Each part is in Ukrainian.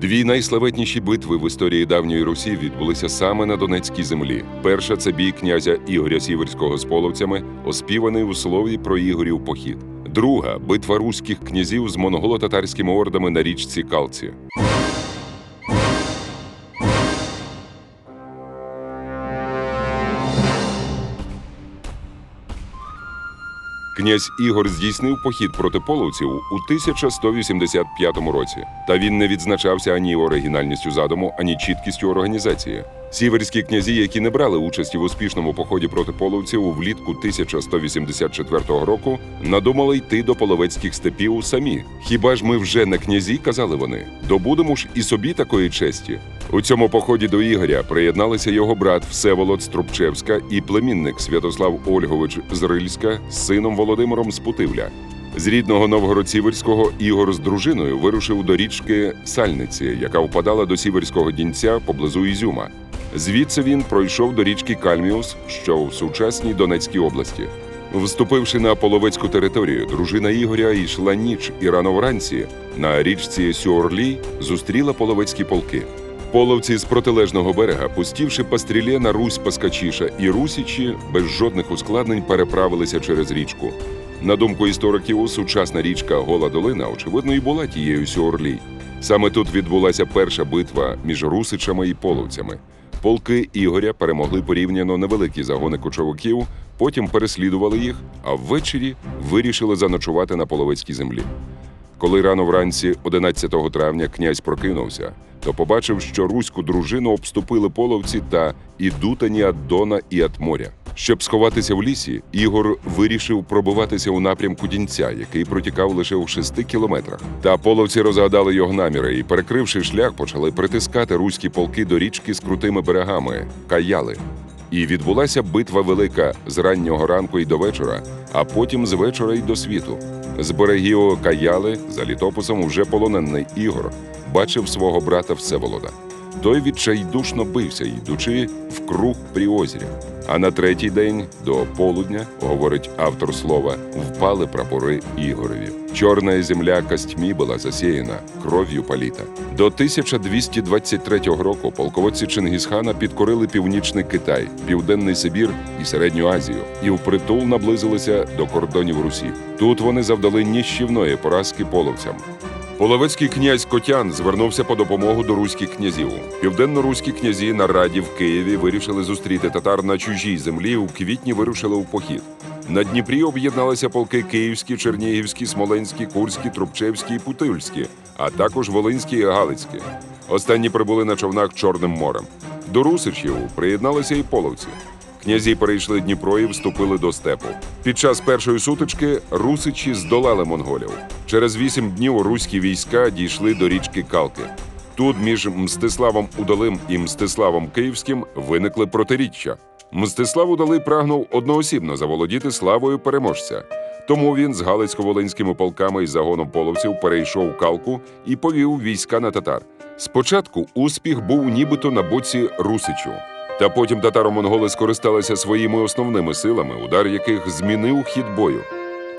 Дві найславетніші битви в історії давньої Русі відбулися саме на Донецькій землі. Перша це бій князя Ігоря Сіверського з половцями, оспіваний у слові про Ігорів похід. Друга битва руських князів з монголо-татарськими ордами на річці Калці. Князь Ігор здійснив похід проти половців у 1185 році. Та він не відзначався ані оригінальністю задуму, ані чіткістю організації. Сіверські князі, які не брали участі в успішному поході проти половців влітку 1184 року, надумали йти до половецьких степів самі. Хіба ж ми вже не князі, казали вони, добудемо ж і собі такої честі. У цьому поході до Ігоря приєдналися його брат Всеволод Струбчевська і племінник Святослав Ольгович з Рильська з сином Володимиром з Путивля. З рідного Новгород-Сіверського Ігор з дружиною вирушив до річки Сальниці, яка впадала до Сіверського дінця поблизу Ізюма. Звідси він пройшов до річки Кальміус, що в сучасній Донецькій області. Вступивши на половецьку територію, дружина Ігоря йшла ніч і рано вранці на річці Сюорлі зустріла половецькі полки. Половці з протилежного берега, пустівши пастрілє на Русь Паскачіша і Русічі, без жодних ускладнень переправилися через річку. На думку істориків, сучасна річка Гола Долина, очевидно, і була тією Сюорлі. Саме тут відбулася перша битва між русичами і половцями. Полки Ігоря перемогли порівняно невеликі загони кочовиків, потім переслідували їх, а ввечері вирішили заночувати на половецькій землі. Коли рано вранці, 11 травня, князь прокинувся, то побачив, що руську дружину обступили половці та Ідутані Аддона ад Дона і ад моря. Щоб сховатися в лісі, Ігор вирішив пробиватися у напрямку дінця, який протікав лише у шести кілометрах. Та половці розгадали його наміри і, перекривши шлях, почали притискати руські полки до річки з крутими берегами Каяли. І відбулася битва велика з раннього ранку й до вечора, а потім з вечора й до світу. З берегів Каяли за літописом уже полонений Ігор бачив свого брата Всеволода. Той відчайдушно бився, йдучи в круг Пріозіря. А на третій день до полудня, говорить автор слова, впали прапори Ігорові. Чорна земля костьмі була засіяна, кров'ю паліта. До 1223 року полководці Чингісхана підкорили північний Китай, Південний Сибір і Середню Азію і впритул наблизилися до кордонів Русі. Тут вони завдали ніщівної поразки половцям. Половецький князь Котян звернувся по допомогу до руських князів. Південно-руські князі на раді в Києві вирішили зустріти татар на чужій землі. У квітні вирушили у похід. На Дніпрі об'єдналися полки Київські, Чернігівські, Смоленські, Курські, Трубчевські і Путильські, а також Волинські і Галицькі. Останні прибули на човнах Чорним морем. До Русичів приєдналися і половці. Князі перейшли Дніпро і вступили до степу. Під час першої сутички русичі здолали монголів. Через вісім днів руські війська дійшли до річки Калки. Тут між Мстиславом Удалим і Мстиславом Київським виникли протиріччя. Мстислав Удалий прагнув одноосібно заволодіти славою переможця. Тому він з Галицько-Волинськими полками і загоном половців перейшов Калку і повів війська на татар. Спочатку успіх був нібито на боці Русичу. Та потім татаро-монголи скористалися своїми основними силами, удар яких змінив хід бою.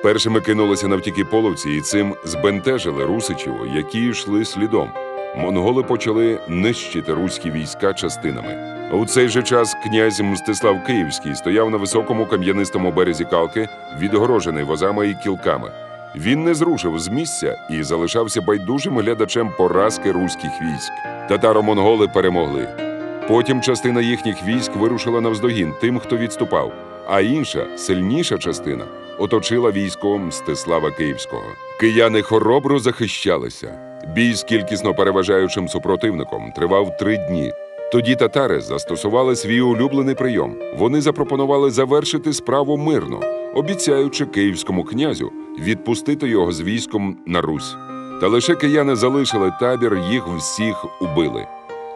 Першими кинулися навтіки половці і цим збентежили русичів, які йшли слідом. Монголи почали нищити руські війська частинами. У цей же час князь Мстислав Київський стояв на високому кам'янистому березі Калки, відгорожений возами і кілками. Він не зрушив з місця і залишався байдужим глядачем поразки руських військ. Татаро-монголи перемогли. Потім частина їхніх військ вирушила навздогін тим, хто відступав, а інша, сильніша частина, оточила військо Мстислава Київського. Кияни хоробро захищалися. Бій з кількісно переважаючим супротивником тривав три дні. Тоді татари застосували свій улюблений прийом. Вони запропонували завершити справу мирно, обіцяючи київському князю відпустити його з військом на Русь. Та лише кияни залишили табір, їх всіх убили.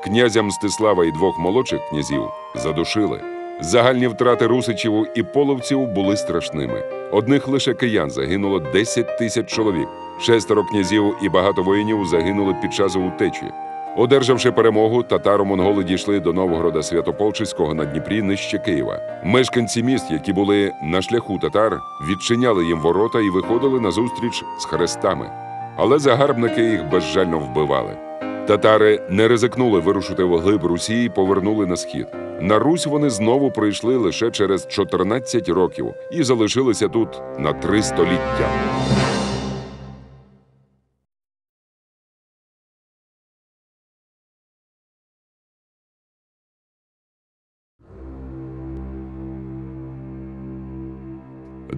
Князя Мстислава і двох молодших князів задушили. Загальні втрати русичів і половців були страшними. Одних лише киян загинуло 10 тисяч чоловік. Шестеро князів і багато воїнів загинули під час утечі. Одержавши перемогу, татаро-монголи дійшли до Новгорода Святополчиського на Дніпрі нижче Києва. Мешканці міст, які були на шляху татар, відчиняли їм ворота і виходили на зустріч з хрестами. Але загарбники їх безжально вбивали. Татари не ризикнули вирушити в глиб Русі і повернули на схід. На Русь вони знову прийшли лише через 14 років і залишилися тут на три століття.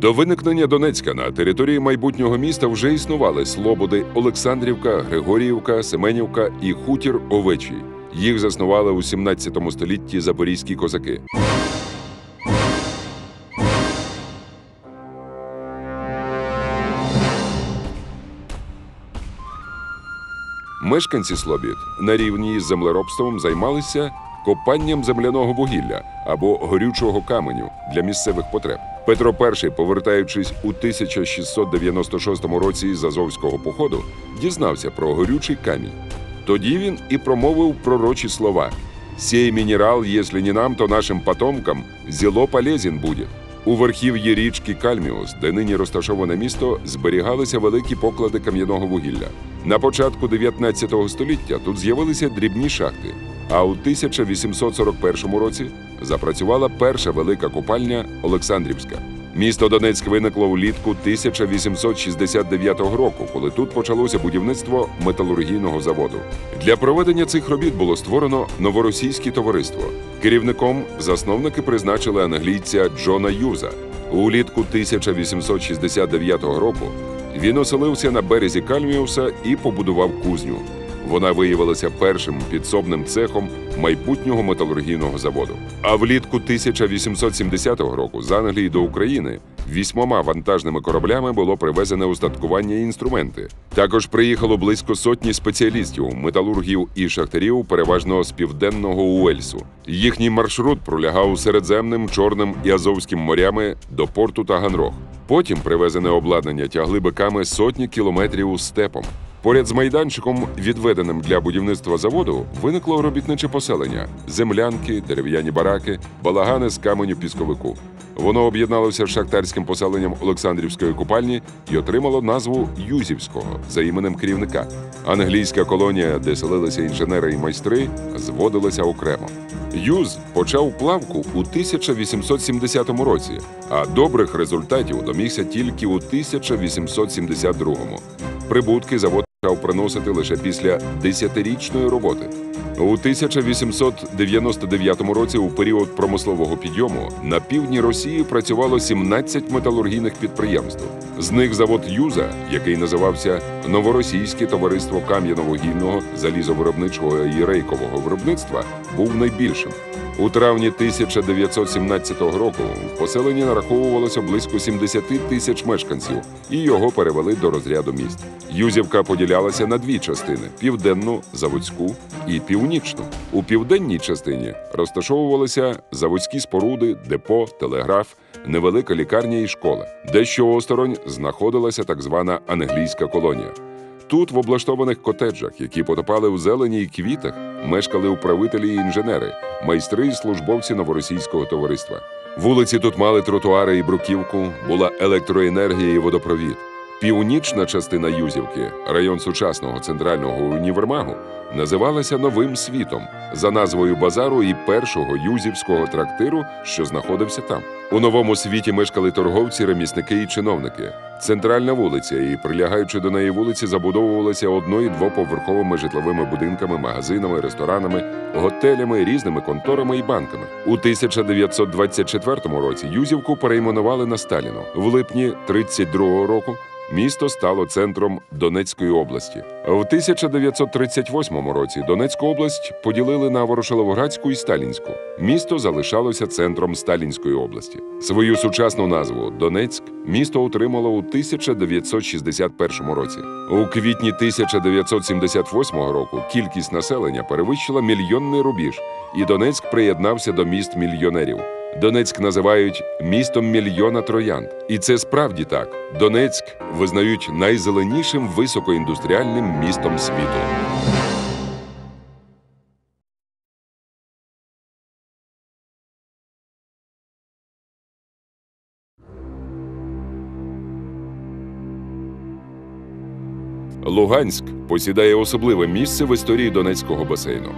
До виникнення Донецька на території майбутнього міста вже існували Слободи, Олександрівка, Григоріївка, Семенівка і хутір Овечий. Їх заснували у 17 столітті запорізькі козаки. Мешканці Слобід на рівні з землеробством займалися копанням земляного вугілля або горючого каменю для місцевих потреб. Петро І, повертаючись у 1696 році з Азовського походу, дізнався про горючий камінь. Тоді він і промовив пророчі слова: «Сей мінерал, якщо не нам, то нашим потомкам зіло полезен буде. У верхів'ї річки Кальміус, де нині розташоване місто, зберігалися великі поклади кам'яного вугілля. На початку 19 століття тут з'явилися дрібні шахти. А у 1841 році запрацювала перша велика купальня Олександрівська. Місто Донецьк виникло влітку 1869 року, коли тут почалося будівництво металургійного заводу. Для проведення цих робіт було створено новоросійське товариство. Керівником засновники призначили англійця Джона Юза. Улітку 1869 року він оселився на березі Кальміуса і побудував кузню. Вона виявилася першим підсобним цехом майбутнього металургійного заводу. А влітку 1870 року з Англії до України вісьмома вантажними кораблями було привезене устаткування і інструменти. Також приїхало близько сотні спеціалістів, металургів і шахтарів, переважно з південного Уельсу. Їхній маршрут пролягав Середземним, Чорним і Азовським морями до порту Таганрог. Потім привезене обладнання тягли биками сотні кілометрів степом. Поряд з майданчиком, відведеним для будівництва заводу, виникло робітниче поселення: землянки, дерев'яні бараки, балагани з каменю пісковику. Воно об'єдналося з шахтарським поселенням Олександрівської купальні і отримало назву Юзівського за іменем керівника. Англійська колонія, де селилися інженери і майстри, зводилася окремо. Юз почав плавку у 1870 році, а добрих результатів домігся тільки у 1872-му. Прибутки завод почав приносити лише після десятирічної роботи. У 1899 році, у період промислового підйому, на півдні Росії працювало 17 металургійних підприємств. З них завод Юза, який називався Новоросійське товариство кам'яно-вугільного, залізовиробничого і рейкового виробництва, був найбільшим. У травні 1917 року в поселенні нараховувалося близько 70 тисяч мешканців, і його перевели до розряду міст. Юзівка поділялася на дві частини: південну, заводську і північну. У південній частині розташовувалися заводські споруди, депо, телеграф, невелика лікарня і школа. Дещо осторонь знаходилася так звана англійська колонія. Тут, в облаштованих котеджах, які потопали у зелені і квітах, мешкали управителі і інженери, майстри і службовці новоросійського товариства. Вулиці тут мали тротуари і бруківку, була електроенергія і водопровід. Північна частина Юзівки, район сучасного центрального універмагу, називалася Новим світом за назвою базару і першого юзівського трактиру, що знаходився там. У новому світі мешкали торговці, ремісники і чиновники. Центральна вулиця і прилягаючи до неї вулиці забудовувалася одно- і двоповерховими житловими будинками, магазинами, ресторанами, готелями, різними конторами і банками. У 1924 році Юзівку перейменували на Сталіну. В липні 32 року Місто стало центром Донецької області. В 1938 році Донецьку область поділили на Ворошиловградську і Сталінську. Місто залишалося центром Сталінської області. Свою сучасну назву Донецьк місто отримало у 1961 році. У квітні 1978 року кількість населення перевищила мільйонний рубіж, і Донецьк приєднався до міст мільйонерів. Донецьк називають містом мільйона троянд, і це справді так. Донецьк визнають найзеленішим високоіндустріальним містом світу. Луганськ посідає особливе місце в історії Донецького басейну.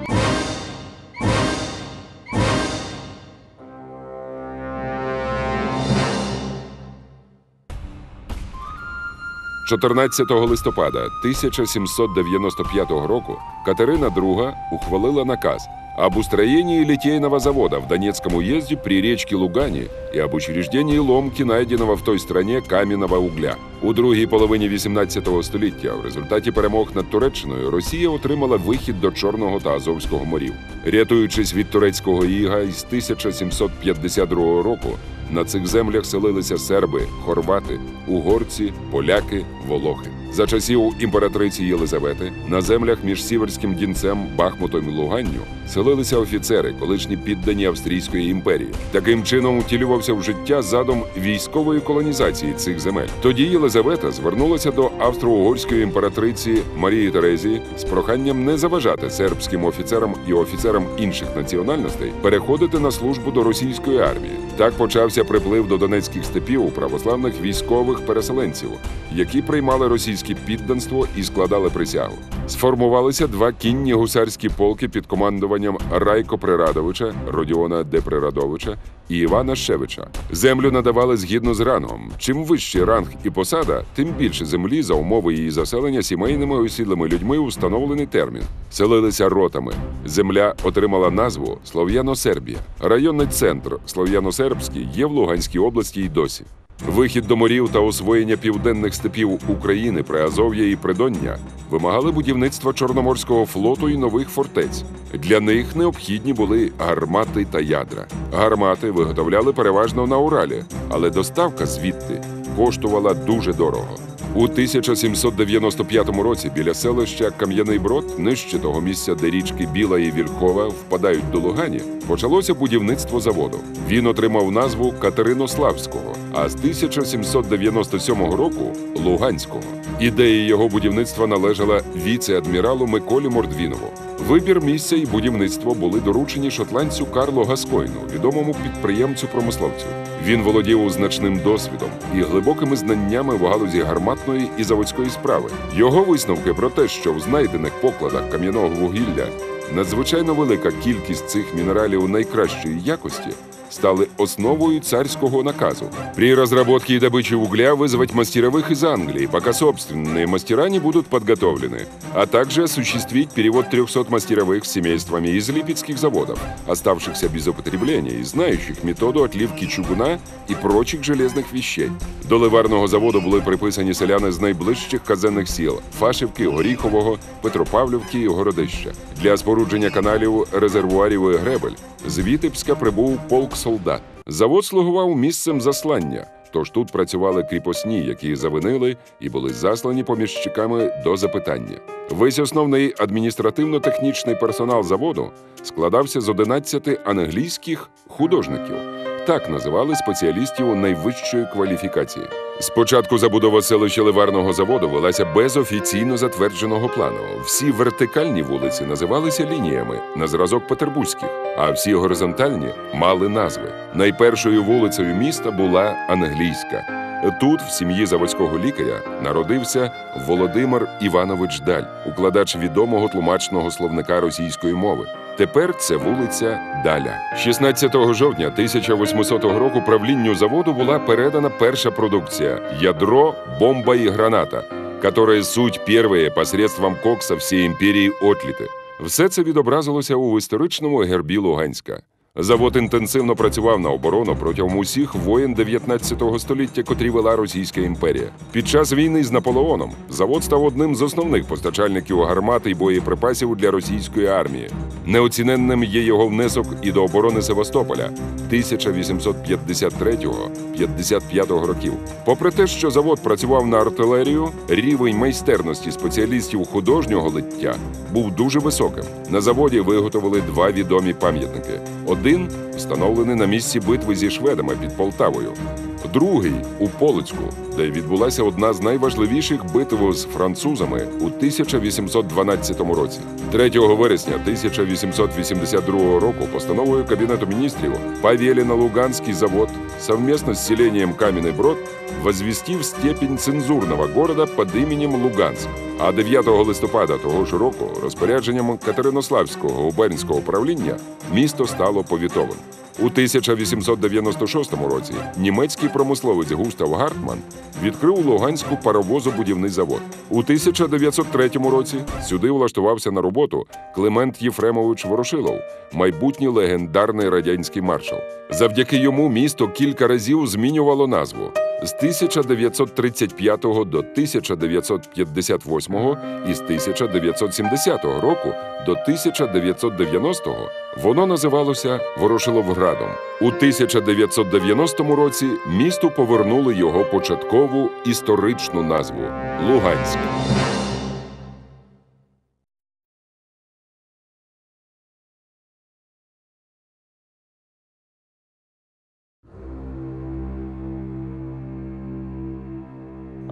14 листопада 1795 року Катерина II ухвалила наказ об устроении литейного завода в Донецком уезде при речке Лугане и об учреждении ломки, найденного в той стране кам'яного угля. У другій половині 18 століття в результаті перемог над Туреччиною Росія отримала вихід до Чорного та Азовського морів. Рятуючись від турецького іга із 1752 року, на цих землях селилися серби, хорвати, угорці, поляки, волохи. За часів імператриці Єлизавети на землях між Сіверським Дінцем, Бахмутом і Луганню селилися офіцери, колишні піддані Австрійської імперії. Таким чином утілювався в життя задум військової колонізації цих земель. Тоді Єлизавета звернулася до австро-угорської імператриці Марії Терезії з проханням не заважати сербським офіцерам і офіцерам інших національностей переходити на службу до російської армії. Так почався приплив до донецьких степів православних військових переселенців, які приймали російське підданство і складали присягу. Сформувалися два кінні гусарські полки під командуванням Райко Прирадовича, Родіона Де Прирадовича і Івана Шевича. Землю надавали згідно з рангом. Чим вищий ранг і посада, тим більше землі за умови її заселення сімейними осідлими людьми у встановлений термін. Селилися ротами. Земля отримала назву Слов'яно-Сербія. Районний центр Слов'яно-Сербський є в Луганській області й досі. Вихід до морів та освоєння південних степів України, Приазов'я і Придоння вимагали будівництва Чорноморського флоту і нових фортець. Для них необхідні були гармати та ядра. Гармати виготовляли переважно на Уралі, але доставка звідти коштувала дуже дорого. У 1795 році біля селища Кам'яний Брод, нижче того місця, де річки Біла і Вільхова впадають до Лугані, почалося будівництво заводу. Він отримав назву Катеринославського, а з 1797 року Луганського. Ідея його будівництва належала віце-адміралу Миколі Мордвінову. Вибір місця і будівництво були доручені шотландцю Карло Гаскойну, відомому підприємцю-промисловцю. Він володів значним досвідом і глибокими знаннями в галузі гарматної і заводської справи. Його висновки про те, що в знайдених покладах кам'яного вугілля надзвичайно велика кількість цих мінералів найкращої якості, стали основою царского наказу. При разработке и добыче угля вызвать мастеровых из Англии, пока собственные мастера не будут подготовлены, а также осуществить перевод 300 мастеровых с семействами из липецких заводов, оставшихся без употребления и знающих методу отливки чугуна і прочих железних вещей. До ливарного заводу були приписані селяни з найближчих казенних сіл Фашівки, Горіхового, Петропавлівки і Городища. Для спорудження каналів, резервуарів і гребель з Вітебська прибув полк солдат. Завод слугував місцем заслання. Тож тут працювали кріпосні, які завинили і були заслані поміщиками до запитання. Весь основний адміністративно-технічний персонал заводу складався з 11 англійських художників. Так називали спеціалістів найвищої кваліфікації. Спочатку забудова селища ливарного заводу велася без офіційно затвердженого плану. Всі вертикальні вулиці називалися лініями на зразок петербурзьких, а всі горизонтальні мали назви. Найпершою вулицею міста була англійська. Тут, в сім'ї заводського лікаря, народився Володимир Іванович Даль, укладач відомого тлумачного словника російської мови. Тепер це вулиця Даля. 16 жовтня 1800 року правлінню заводу була передана перша продукція ядро, бомба і граната, которые суть первые посредством кокса всієї імперії отліти. Все це відобразилося у історичному гербі Луганська. Завод інтенсивно працював на оборону протягом усіх воєн 19 століття, котрі вела Російська імперія. Під час війни з Наполеоном завод став одним з основних постачальників гармат і боєприпасів для російської армії. Неоціненним є його внесок і до оборони Севастополя 1853-55 років. Попри те, що завод працював на артилерію, рівень майстерності спеціалістів художнього лиття був дуже високим. На заводі виготовили два відомі пам'ятники. Один встановлений на місці битви зі шведами під Полтавою. Другий у Полоцьку, де відбулася одна з найважливіших битв з французами у 1812 році. 3 вересня 1882 року постановою Кабінету міністрів Луганский завод совместно с селением Каменный Брод возвестив степень цензурного города под именем Луганськ. А 9 листопада того ж року розпорядженням Катеринославського губернського управління місто стало повітовим. У 1896 році німецький промисловець Густав Гартман відкрив у Луганську паровозобудівний завод. У 1903 році сюди влаштувався на роботу Климент Єфремович Ворошилов, майбутній легендарний радянський маршал. Завдяки йому місто кілька разів змінювало назву. З 1935 до 1958 і з 1970 року до 1990 воно називалося Ворошиловградом. У 1990 році місту повернули його початкову історичну назву Луганськ.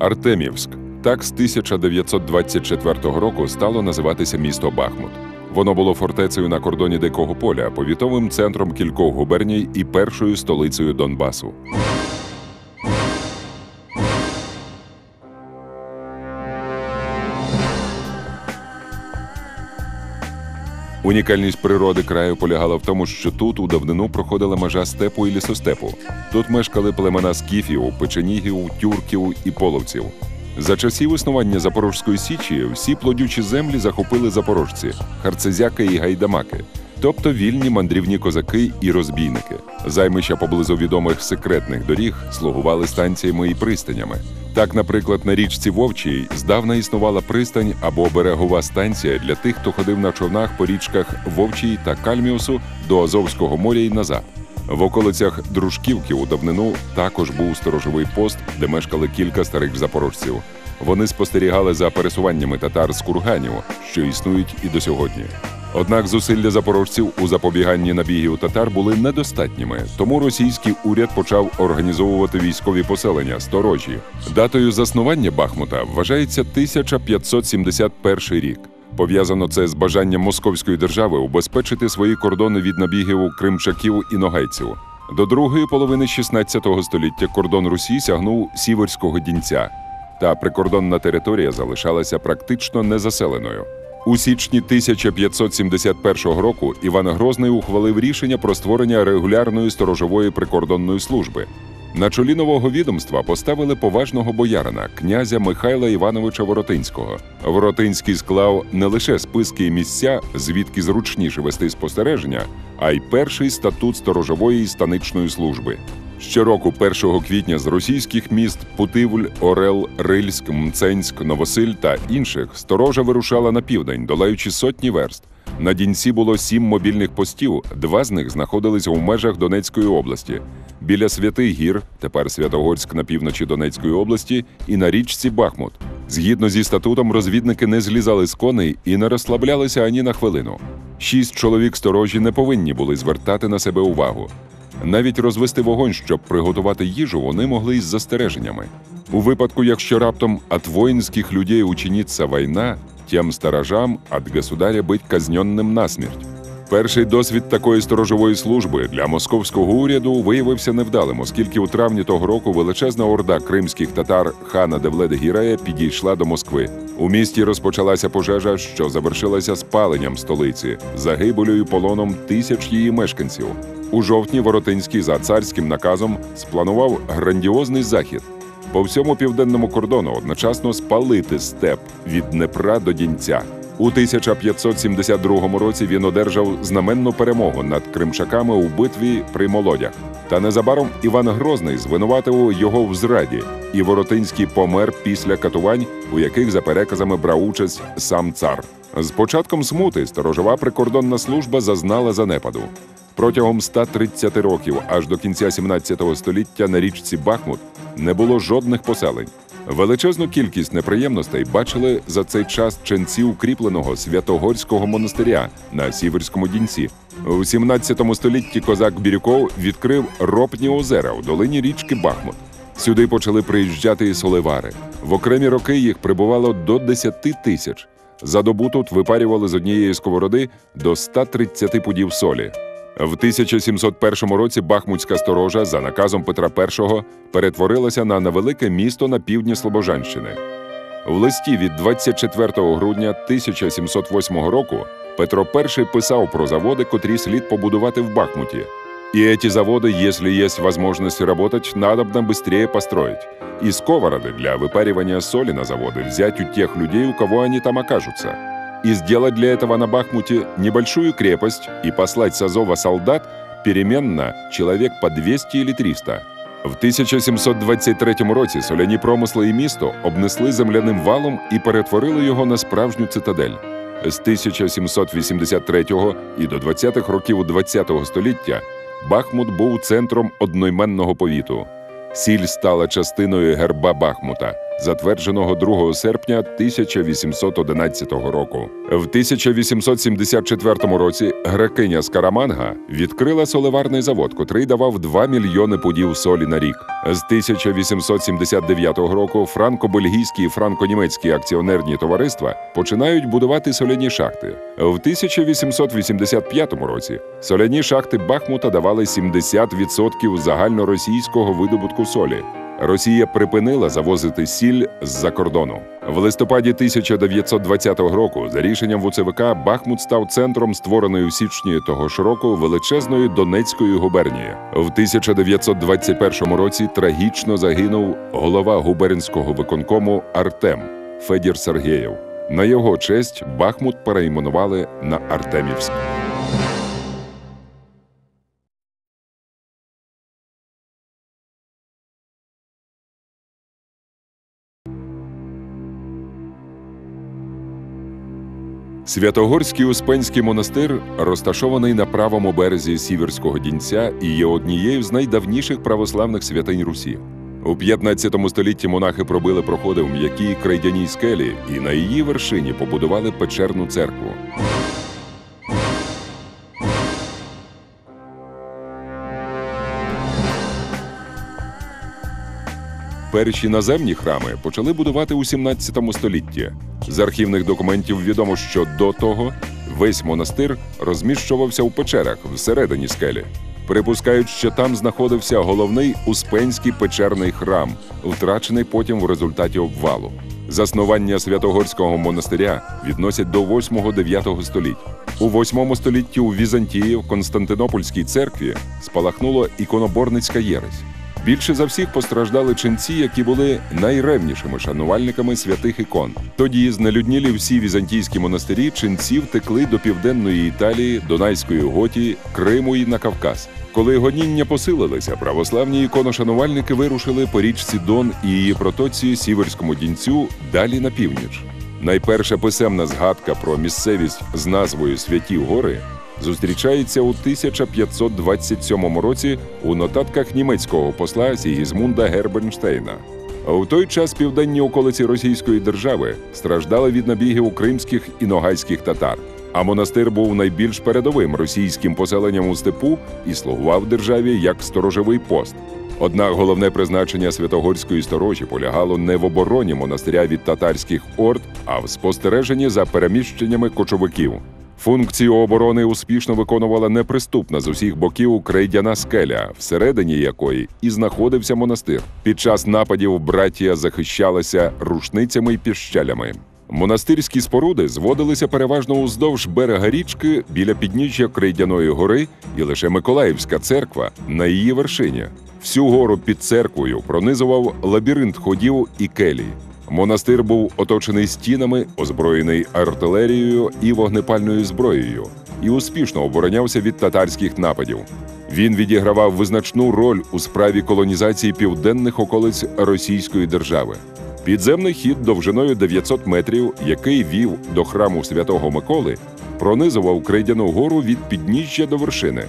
Артемівськ. Так з 1924 року стало називатися місто Бахмут. Воно було фортецею на кордоні Дикого поля, повітовим центром кількох губерній і першою столицею Донбасу. Унікальність природи краю полягала в тому, що тут у давнину проходила межа степу і лісостепу. Тут мешкали племена скіфів, печенігів, тюрків і половців. За часів існування Запорожської січі всі плодючі землі захопили запорожці, харцезяки і гайдамаки, тобто вільні мандрівні козаки і розбійники. Займища поблизу відомих секретних доріг слугували станціями і пристанями. Так, наприклад, на річці Вовчій здавна існувала пристань або берегова станція для тих, хто ходив на човнах по річках Вовчій та Кальміусу до Азовського моря і назад. В околицях Дружківки у давнину також був сторожовий пост, де мешкали кілька старих запорожців. Вони спостерігали за пересуваннями татар з курганів, що існують і до сьогодні. Однак зусилля запорожців у запобіганні набігів татар були недостатніми, тому російський уряд почав організовувати військові поселення сторожі. Датою заснування Бахмута вважається 1571 рік. Пов'язано це з бажанням московської держави убезпечити свої кордони від набігів кримчаків і ногайців. До другої половини 16 століття кордон Русі сягнув сіверського дінця, та прикордонна територія залишалася практично незаселеною. У січні 1571 року Іван Грозний ухвалив рішення про створення регулярної сторожової прикордонної служби. На чолі нового відомства поставили поважного боярина, князя Михайла Івановича Воротинського. Воротинський склав не лише списки і місця, звідки зручніше вести спостереження, а й перший статут сторожової і станичної служби. Щороку, 1 квітня, з російських міст Путивль, Орел, Рильськ, Мценськ, Новосиль та інших сторожа вирушала на південь, долаючи сотні верст. На дінці було сім мобільних постів, два з них знаходилися у межах Донецької області. Біля Святий Гір, тепер Святогорськ на півночі Донецької області, і на річці Бахмут. Згідно зі статутом, розвідники не злізали з коней і не розслаблялися ані на хвилину. Шість чоловік сторожі не повинні були звертати на себе увагу. Навіть розвести вогонь, щоб приготувати їжу, вони могли із застереженнями. У випадку, якщо раптом от воїнських людей учиниться війна, тим сторожам от государя бить казненним насмерть. Перший досвід такої сторожової служби для московського уряду виявився невдалим, оскільки у травні того року величезна орда кримських татар хана Девледа Гірея підійшла до Москви. У місті розпочалася пожежа, що завершилася спаленням столиці, загибелю і полоном тисяч її мешканців. У жовтні Воротинський за царським наказом спланував грандіозний захід по всьому південному кордону одночасно спалити степ від Днепра до Дінця. У 1572 році він одержав знаменну перемогу над кримчаками у битві при Молодях. Та незабаром Іван Грозний звинуватив його в зраді, і Воротинський помер після катувань, у яких за переказами брав участь сам цар. З початком смути сторожова прикордонна служба зазнала занепаду. Протягом 130 років аж до кінця 17 століття на річці Бахмут не було жодних поселень. Величезну кількість неприємностей бачили за цей час ченці укріпленого Святогорського монастиря на Сіверському дінці. У 17 столітті козак Бірюков відкрив ропні озера у долині річки Бахмут. Сюди почали приїжджати і соливари. В окремі роки їх прибувало до 10 тисяч. За добу тут випарювали з однієї сковороди до 130 пудів солі. В 1701 році Бахмутська сторожа за наказом Петра І перетворилася на невелике місто на півдні Слобожанщини. В листі від 24 грудня 1708 року Петро І писав про заводи, котрі слід побудувати в Бахмуті. И эти заводы, если есть возможность работать, надобно быстрее построить. И сковороды для выпаривания соли на заводы взять у тех людей, у кого они там окажутся. И сделать для этого на Бахмуте небольшую крепость и послать с Азова солдат переменно человек по 200 или 300. В 1723 році соляні промисли і місто обнесли земляним валом і перетворили його на справжню цитадель. З 1783 і до 20-х років ХХ століття Бахмут був центром одноіменного повіту. Сіль стала частиною герба Бахмута, затвердженого 2 серпня 1811 року. В 1874 році грекиня з Караманга відкрила соливарний завод, котрий давав 2 мільйони пудів солі на рік. З 1879 року франко-бельгійські і франко-німецькі акціонерні товариства починають будувати соляні шахти. В 1885 році соляні шахти Бахмута давали 70% загальноросійського видобутку солі. Росія припинила завозити сіль з-за кордону. В листопаді 1920 року, за рішенням ВУЦВК, Бахмут став центром створеної в січні того ж року величезної Донецької губернії. В 1921 році трагічно загинув голова губернського виконкому Артем Федір Сергєєв. На його честь Бахмут перейменували на Артемівськ. Святогорський Успенський монастир розташований на правому березі Сіверського Дінця і є однією з найдавніших православних святинь Русі. У 15 столітті монахи пробили проходи в м'якій крейдяній скелі і на її вершині побудували печерну церкву. Перші наземні храми почали будувати у 17 столітті. З архівних документів відомо, що до того весь монастир розміщувався у печерах всередині скелі. Припускають, що там знаходився головний успенський печерний храм, втрачений потім в результаті обвалу. Заснування Святогорського монастиря відносять до 8-9 століть. У 8 столітті у Візантії в Константинопольській церкві спалахнула іконоборницька єресь. Більше за всіх постраждали ченці, які були найревнішими шанувальниками святих ікон. Тоді знелюднілі всі візантійські монастирі ченці втекли до південної Італії, Донайської Готії, Криму і на Кавказ. Коли гоніння посилилися, православні іконошанувальники вирушили по річці Дон і її протоці Сіверському дінцю далі на північ. Найперша писемна згадка про місцевість з назвою Святі Гори зустрічається у 1527 році у нотатках німецького посла Сігізмунда Гербенштейна. А у той час південні околиці Російської держави страждали від набігів кримських і ногайських татар. А монастир був найбільш передовим російським поселенням у степу і слугував державі як сторожовий пост. Однак головне призначення Святогорської сторожі полягало не в обороні монастиря від татарських орд, а в спостереженні за переміщеннями кочовиків. Функцію оборони успішно виконувала неприступна з усіх боків крейдяна скеля, всередині якої і знаходився монастир. Під час нападів братія захищалася рушницями й піщалями. Монастирські споруди зводилися переважно уздовж берега річки біля підніжжя Крейдяної гори, і лише Миколаївська церква на її вершині. Всю гору під церквою пронизував лабіринт ходів і келій. Монастир був оточений стінами, озброєний артилерією і вогнепальною зброєю, і успішно оборонявся від татарських нападів. Він відігравав визначну роль у справі колонізації південних околиць Російської держави. Підземний хід довжиною 900 метрів, який вів до храму святого Миколи, пронизував Крейдяну гору від підніжжя до вершини.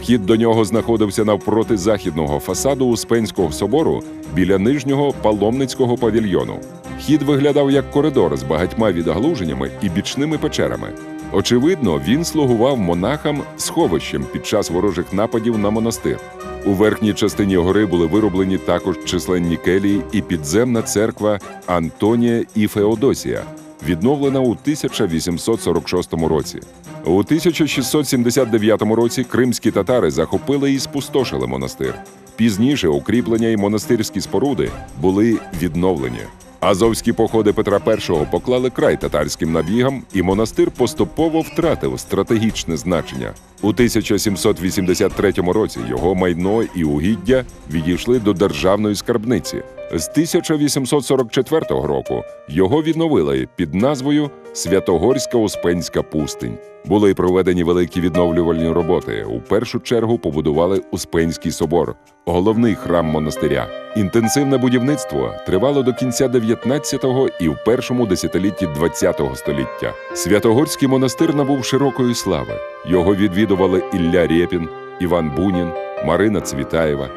Вхід до нього знаходився навпроти західного фасаду Успенського собору біля нижнього паломницького павільйону. Хід виглядав як коридор з багатьма відгалуженнями і бічними печерами. Очевидно, він слугував монахам сховищем під час ворожих нападів на монастир. У верхній частині гори були вироблені також численні келії і підземна церква Антонія і Феодосія, відновлена у 1846 році. У 1679 році кримські татари захопили і спустошили монастир. Пізніше укріплення і монастирські споруди були відновлені. Азовські походи Петра І поклали край татарським набігам, і монастир поступово втратив стратегічне значення. У 1783 році його майно і угіддя відійшли до державної скарбниці. З 1844 року його відновили під назвою Святогорська Успенська пустинь. Були проведені великі відновлювальні роботи. У першу чергу побудували Успенський собор, головний храм монастиря. Інтенсивне будівництво тривало до кінця 19-го і в першому десятилітті 20-го століття. Святогорський монастир набув широкої слави. Його відвідували Ілля Рєпін, Іван Бунін, Марина Цвітаєва.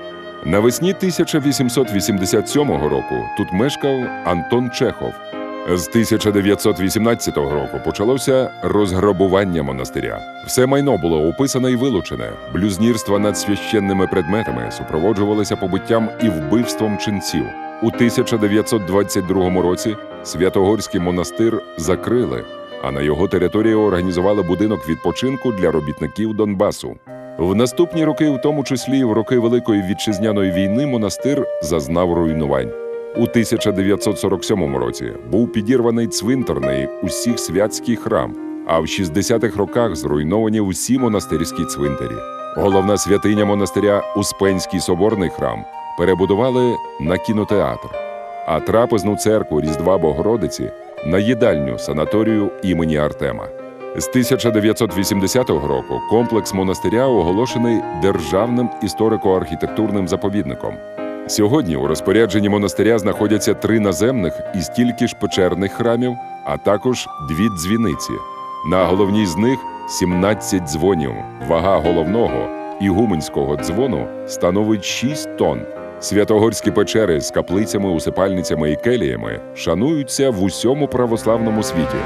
Навесні 1887 року тут мешкав Антон Чехов. З 1918 року почалося розграбування монастиря. Все майно було описане і вилучене. Блюзнірства над священними предметами супроводжувалися побиттям і вбивством ченців. У 1922 році Святогорський монастир закрили, а на його території організували будинок відпочинку для робітників Донбасу. В наступні роки, в тому числі в роки Великої вітчизняної війни, монастир зазнав руйнувань. У 1947 році був підірваний цвинтарний усіх святський храм, а в 60-х роках зруйновані усі монастирські цвинтарі. Головна святиня монастиря Успенський соборний храм перебудували на кінотеатр, а трапезну церкву Різдва Богородиці на їдальню санаторію імені Артема. З 1980 року комплекс монастиря оголошений державним історико-архітектурним заповідником. Сьогодні у розпорядженні монастиря знаходяться три наземних і стільки ж печерних храмів, а також дві дзвіниці. На головній з них 17 дзвонів. Вага головного ігуменського дзвону становить 6 тонн. Святогорські печери з каплицями, усипальницями і келіями шануються в усьому православному світі.